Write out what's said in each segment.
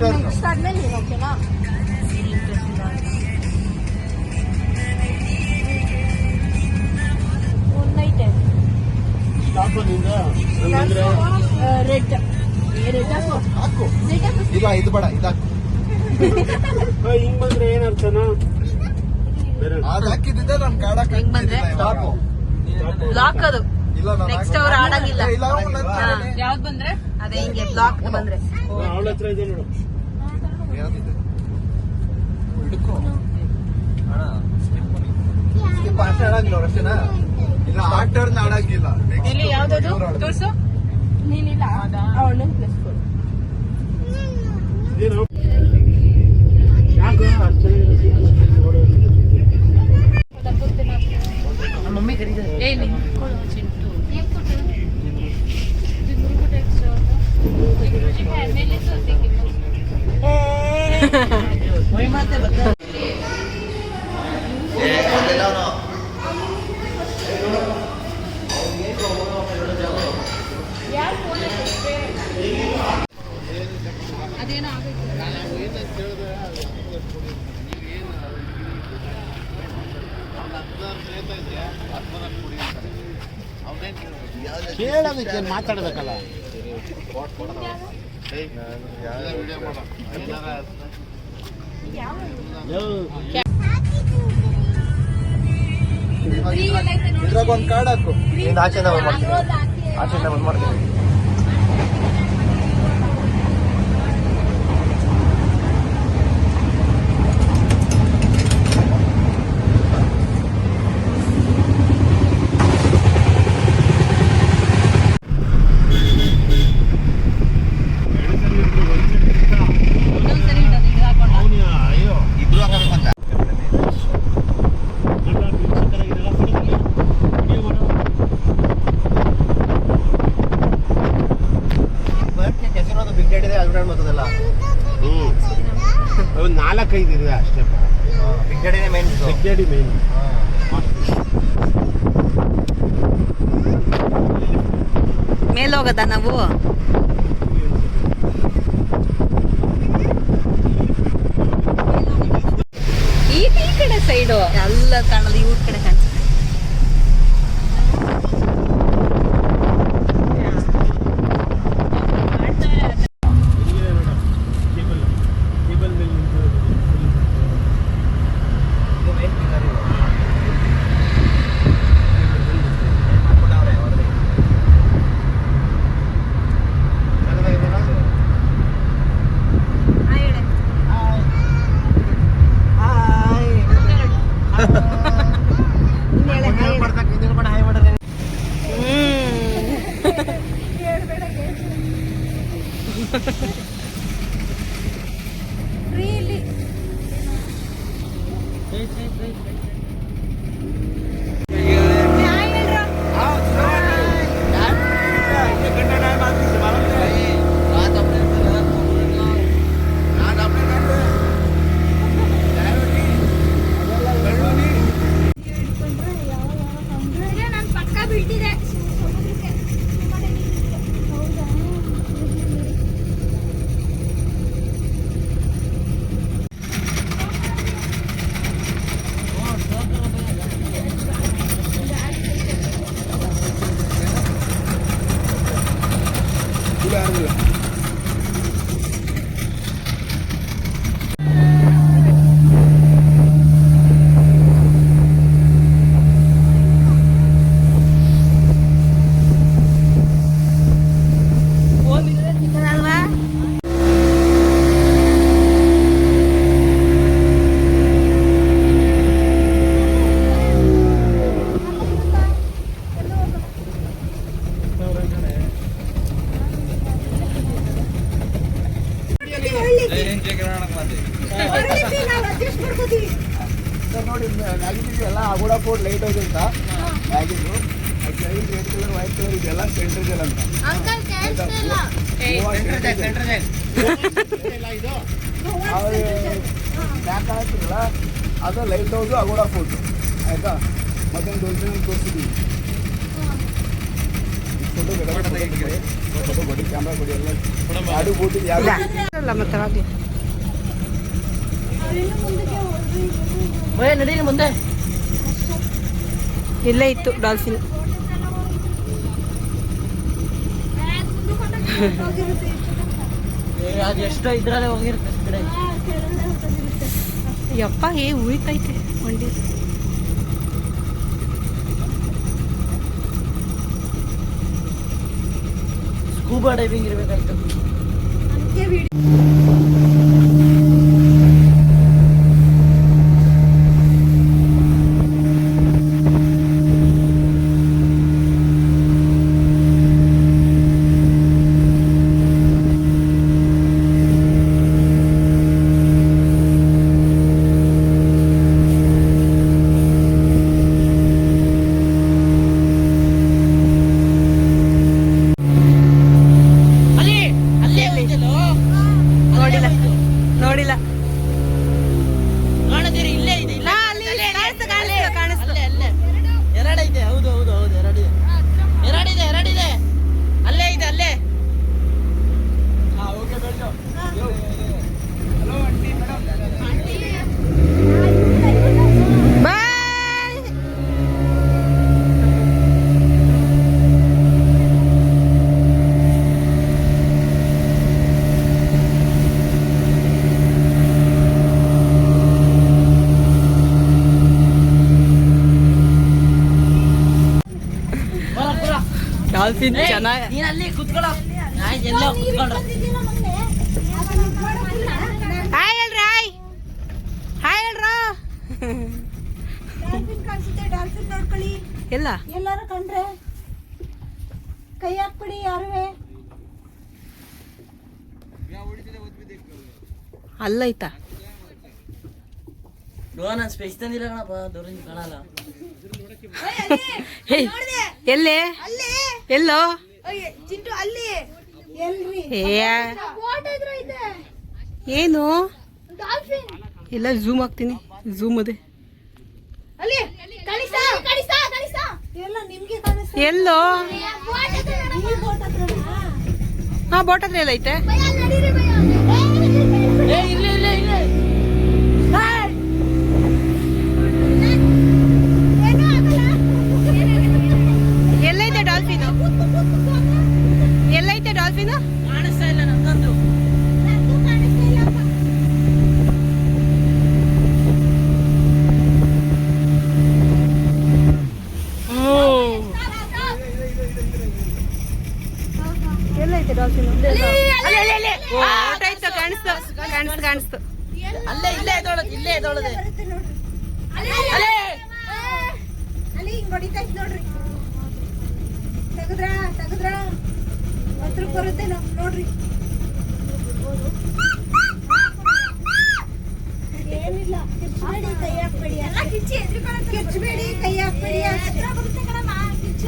Turn next ಆದ್ಮೇಲೆ ಓಕೆನಾ ಸ್ಟಾಪ್ನಿಂದ ಹಂಗಂದ್ರೆ ರೆಡ್ ರೆಡ್ ಹಾಕು ಹಾಕು ರೆಡ್ ಹಾಕು ಇಲ್ಲ ಇದು ಬೇಡ ಇದು ಆ, ಹಿಂಗ್ ಬಂದ್ರೆ ಏನ್ ಅರ್ಥನಾ ಬೇರೆ ಅದ್ ಹಾಕಿದ್ದೆ ನಮ್ ಕಾಡ ಹೆಂಗ್ ಬಂದ್ರೆ? ಸ್ಟಾಪು ಬ್ಲಾಕ್ ಅದು. ನಾನು ಹಾಕಲ್ಲ. ಅವ್ರು ಆಡಂಗಿಲ್ಲ. ಯಾವ್ದು ಬಂದ್ರೆ? ಅದೇ ಹಿಂಗೆ ಬ್ಲಾಕ್ ಬಂದ್ರೆ. ಅವಳ ಆಡಂಗಿಲ್ಲ ಅವ್ರು ಅಷ್ಟೇನಾ? ಇಲ್ಲ ಆ ಟರ್ನ್ ಆಡಂಗಿಲ್ಲ. ಇಲ್ಲಿ ಯಾವ್ದದು. ತೋರ್ಸು. ನೀನಿಲ್ಲ. ಅವಣ್ಣನ್ ಪ್ಲಸ್ ಫೋರ್ ಅದೇನೋ ಕೇಳೋದಕ್ಕೆ ಮಾತಾಡ್ಬೇಕಲ್ಲ. ಇದ್ರಾಗ ಒಂದು ಕಾರ್ಡ್ ಹಾಕು. ಆಚೆ ಆಚೆ ಬಂದ್ ಮಾಡ್ತೀನಿ. ಇದೆ ಮೇನ್ ಮೇಲೆ ಹೋಗದ ನಾವು? ಈ ಈ ಕಡೆ ಸೈಡು ಎಲ್ಲ ಕಾಣಲ್ಲ ಇವ್ರ ಕಡೆ 잘 ಬ್ಯಾಕ್ ಹಾಕ್ತಿರಲ್ಲ ಅದು ಲೈಟ್ ಹೌಸ್ ಅಗೋಡ ಫೋರ್ಟ್ ಆಯಿತಾ ಮತ್ತೊಂದು ದೊಡ್ಡ ತೋರಿಸಿದ್ವಿ ಫೋಟೋ ಫೋಟೋ ಕೊಡಿ ಕ್ಯಾಮ್ರಾ ಕೊಡಿ ಎಲ್ಲ ಗಾಡಿ ಬೋಟಿಗೆ ನಡೀರಿ ಮುಂದೆ ಇಲ್ಲೇ ಇತ್ತು ಡಾಲ್ಫಿನ್. ಅದು ಎಷ್ಟೋ ಇದ್ರಲ್ಲೇ ಕಡೆ. ಯಪ್ಪ ಏ ಉಳಿತೈತೆ ಮಂಡಿ ಸ್ಕೂಬಾ ಡೈವಿಂಗ್ ಇರಬೇಕಾಯ್ತು. ಅಲ್ಲಿ ಅಲ್ಲೇ ಹೋಯ್ತಲ್ಲೋ ನೋಡಿಲ್ಲ ನೋಡಿಲ್ಲ ಕಾಣದಿರಿ ಇಲ್ಲೇ ಇದೆ ಇಲ್ಲ ಅಲ್ಲಿ ಕಾಣಿಸ್ತು ಕಾಣಿಸ್ತು ಕಾಣಿಸ್ತು ಅಲ್ಲೇ ಅಲ್ಲೇ ಎರಡೈತೆ ಹೌದು ಹೌದು ಹೌದು ಎರಡಿದೆ ಎರಡಿದೆ ಎರಡಿದೆ ಅಲ್ಲೇ ಇದೆ ಅಲ್ಲೇ ಬಾಯ್ ಬರ ಬರ ಡಾಲ್ಫಿನ್ ಏಯ್, ಚೆನ್ನಾಗಿ ನೀನ್ ಅಲ್ಲಿ ಕುತ್ಕೊಳ್ಳೋ. ಆಯ್ತು ಎಲ್ಲ ಕುತ್ಕೊಂಡ್ರೆ ಹಾಯ್ ಹೇಳ್ರಿ ಹಾಯ್. ಹಾಯ್ ಹೇಳ್ರ ಕಾಣಿಸುತ್ತೆ ಡಾಲ್ಫಿನ್ ನೋಡ್ಕೊಳ್ಳಿ. ಎಲ್ಲ? ಎಲ್ಲಾರು ಕಂಡ್ರೆ? ಕೈ ಹಾಕ್ಬಿಡಿ ಯಾರುವೆ? ಅಲ್ಲೈತಾ? ಲೋ ನಾನು ಸ್ಪೇಸ್ ತಂದಿಲ್ಲ ಕಣಪ್ಪ ದೂರಿಂದ ಕಾಣಲ್ಲ. ಎಲ್ಲೇ? ಎಲ್ಲೋ? ಏನು? ಎಲ್ಲ ಝೂಮ್ ಹಾಕ್ತೀನಿ. ಝೂಮ್ ಅದೇ. ಎಲ್ಲ ಎಲ್ಲೋ? ಹಾ ಬೋಟ್ ಹತ್ರ ಹಾ ಬೋಟ್ ಹತ್ರ ಇಲ್ಲ ಏ ಇಲ್ಲ ಇಲ್ಲ ಇಲ್ಲ ಎಲ್ಲೈತೆ ಡಾಲ್ಫಿನ್ ಎಲ್ಲೈತೆ ಡಾಲ್ಫಿನ್ ಕಾಣಿಸ್ತಾ ಇಲ್ಲ ನಂಗಂತೂ ಎಲ್ಲೈತೆ ಡಾಲ್ಫಿನ್ ಹೊರಟಾಯ್ತು ಕಾಣಿಸ್ತು ಕಾಣಿಸ್ತು. ಅಲ್ಲೇ ಇಲ್ಲೇ ಎದೋಳದು ಇಲ್ಲೇ ಎದೋಳದೆ ಅಲ್ಲೇ. ಅಲ್ಲಿ. ಹಿಂಗ್ ನೋಡ್ರಿ. ತೆಗದ್ರ ತೆಗದ್ರ. ಹತ್ರ ಬರುತ್ತೆ ನೋಡ್ರಿ. ಏನಿಲ್ಲ ಕೈ ಹಾಕ್ಬೇಡಿ. ಕಿಚ್ಬೇಡಿ ಕೈ ಹಾಕ್ಬೇಡಿ. ಅಷ್ಟೇ.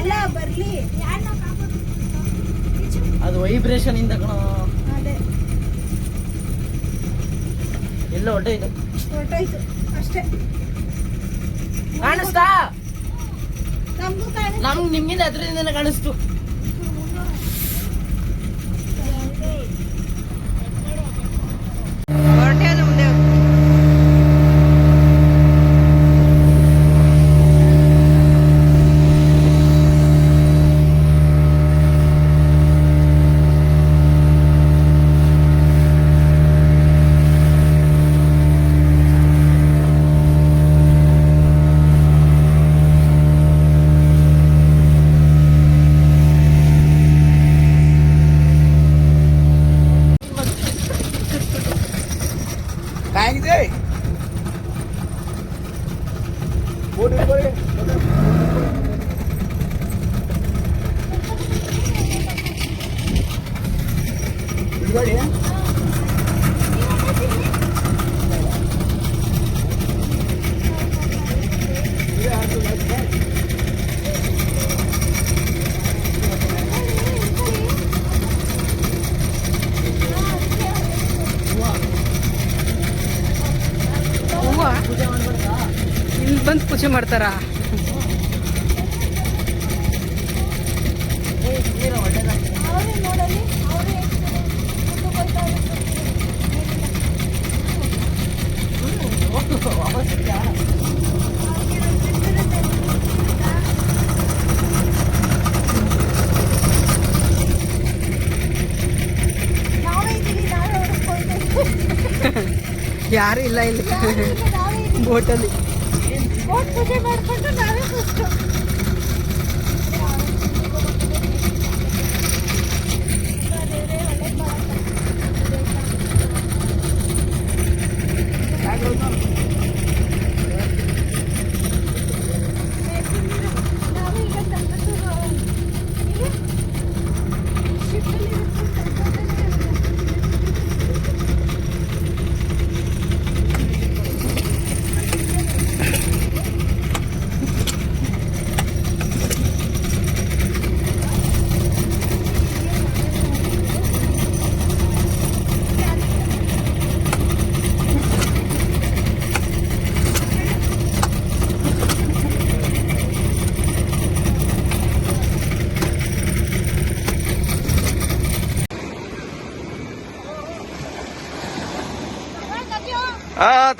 ಅಲ್ಲ ಬರ್ಲಿ. ಅದು ವೈಬ್ರೇಷನ್ ಇಂದ ಕಣ ಅದೇ ಎಲ್ಲ ಹೊರ್ಟೋಯ್ತು ಅಷ್ಟೇ. ಕಾಣಿಸ್ತಾ? ನಮ್ಗೂ ಕಾಣಿಸ್ತು ನಮ್ಗೆ ನಿಮ್ಗಿಂತ ಅದರಿಂದ ಕಾಣಿಸ್ತು. ಥರ ಯಾರು ಇಲ್ಲ ಇಲ್ಲಿ. ಬೋಟಲ್ಲಿ ಬೋಟ್ ಪೂಜೆ ಮಾಡ್ಕೊಂಡು ನಾವೇ ಫಸ್ಟ್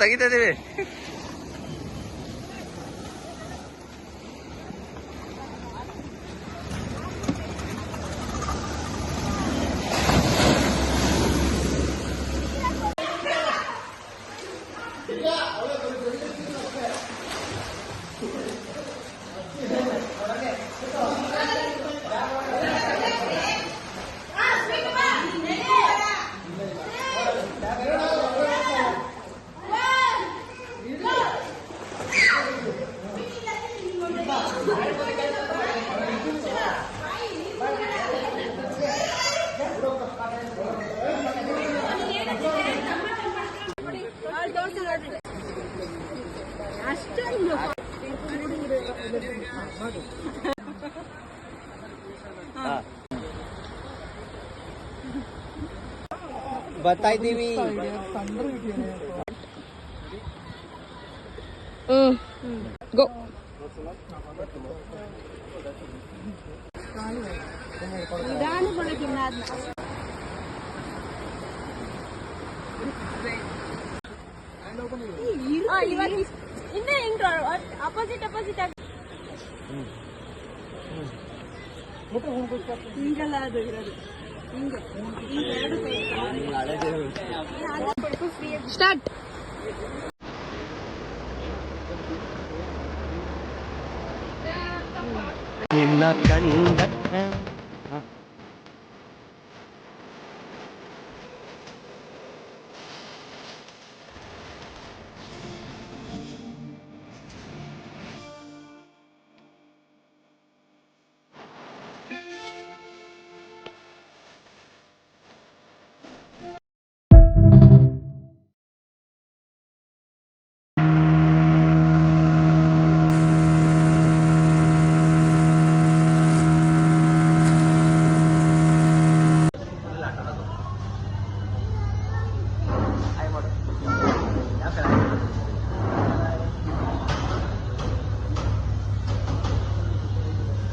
ತೆಗಿತಾ ಇದೀವಿ. ಬರ್ತಾ ಇದ್ದೀವಿ ಗೋ ಇನ್ನೇ ಹಿಂಗ್ ಅಪೋಸಿಟ್ ಅಪೋಸಿಟ್ ಆಗಿ ಹಿಂಗಲ್ಲ ಅದು ಇರೋದು ಹಿಂಗೆ ಹಿಂಗೆ ಎರಡು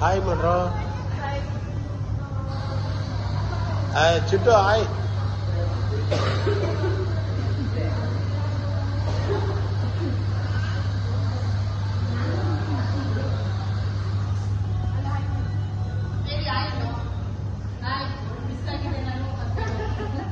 ಹಾಯ್ ಮಾಡ್ರೋ ಹಾಯ್ ಚಿಟ್ಟು ಹಾಯ್